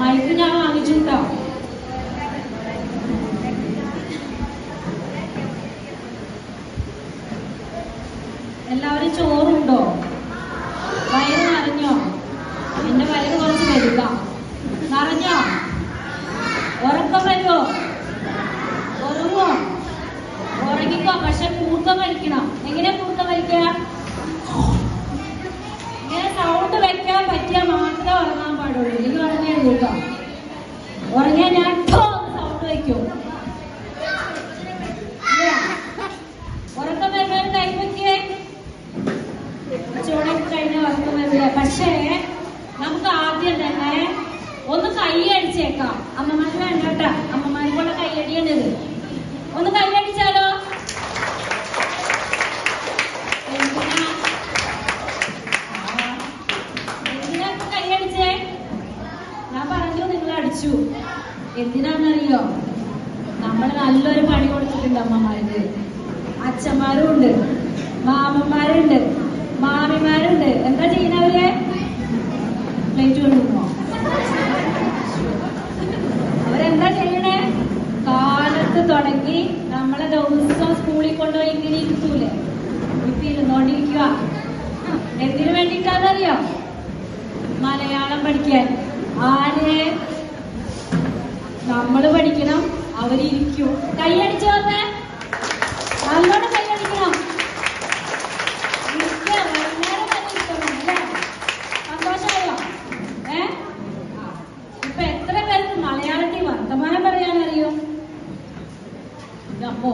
Mic ഞാൻ വാങ്ങിച്ചുട്ടോ. എല്ലാവരും ചോറുണ്ടോ? വയറ് നിറഞ്ഞോ? എന്റെ വയറ് കുറച്ച് വലുതാ. നിറഞ്ഞോ? ഉറക്കം വരുമോ ഉറങ്ങോ ഉറങ്ങിക്കോ. പക്ഷെ കൂർക്കം വലിക്കണം. എങ്ങനെ കൂർക്കം വലിക്കുക? ഇങ്ങനെ സൗണ്ട് വെക്കാൻ പറ്റിയാൽ മാത്രമേ ഉറങ്ങാൻ പാടുള്ളൂ. ഇല്ലെങ്കിൽ കൂട്ടാം. ഉറങ്ങിയാൽ ഞാൻ സൗണ്ട് വയ്ക്കും. ഉറക്കം വരുന്നവർ കൈ വെക്കേ ചൂടൊക്കെ കഴിഞ്ഞ ഉറക്കം വരില്ല പക്ഷേ നമുക്ക് ആദ്യം തന്നെ ഒന്ന് കൈ അടിച്ചേക്കാം. അമ്മമാര് വേണ്ടട്ട അമ്മമാർക്കുള്ള കൈയടിയാണിത് പറഞ്ഞു നിങ്ങൾ അടിച്ചു. എന്തിനാണെന്നറിയോ? നമ്മൾ നല്ലൊരു പണി കൊടുത്തിട്ടുണ്ട് അമ്മമാർക്ക്. അച്ഛന്മാരും ഉണ്ട് മാമന്മാരുണ്ട് മാമിമാരുണ്ട്. എന്താ ചെയ്യുന്നവരെ പ്ലേറ്റ് കൊണ്ടുപോകുമോ അവരെന്താ ചെയ്യണേ? കാലത്ത് തുടങ്ങി നമ്മളെ ദിവസം സ്കൂളിൽ കൊണ്ടുപോയി ഇങ്ങനെ ഇരുത്തൂലേ ഇപ്പൊ ഇരുന്നോണ്ടിരിക്കുക എന്തിനു വേണ്ടിയിട്ടാണെന്നറിയോ മലയാളം പഠിക്കാൻ. ആരെ? നമ്മൾ പഠിക്കണം അവരിരിക്കും കൈയടിച്ചു വന്നേ നല്ലോണം കൈയടിക്കണം. സന്തോഷമായോ? ഏ? ഇപ്പൊ എത്ര പേർക്ക് മലയാളത്തിൽ വർത്തമാനം പറയാനറിയോ? ഇതപ്പോ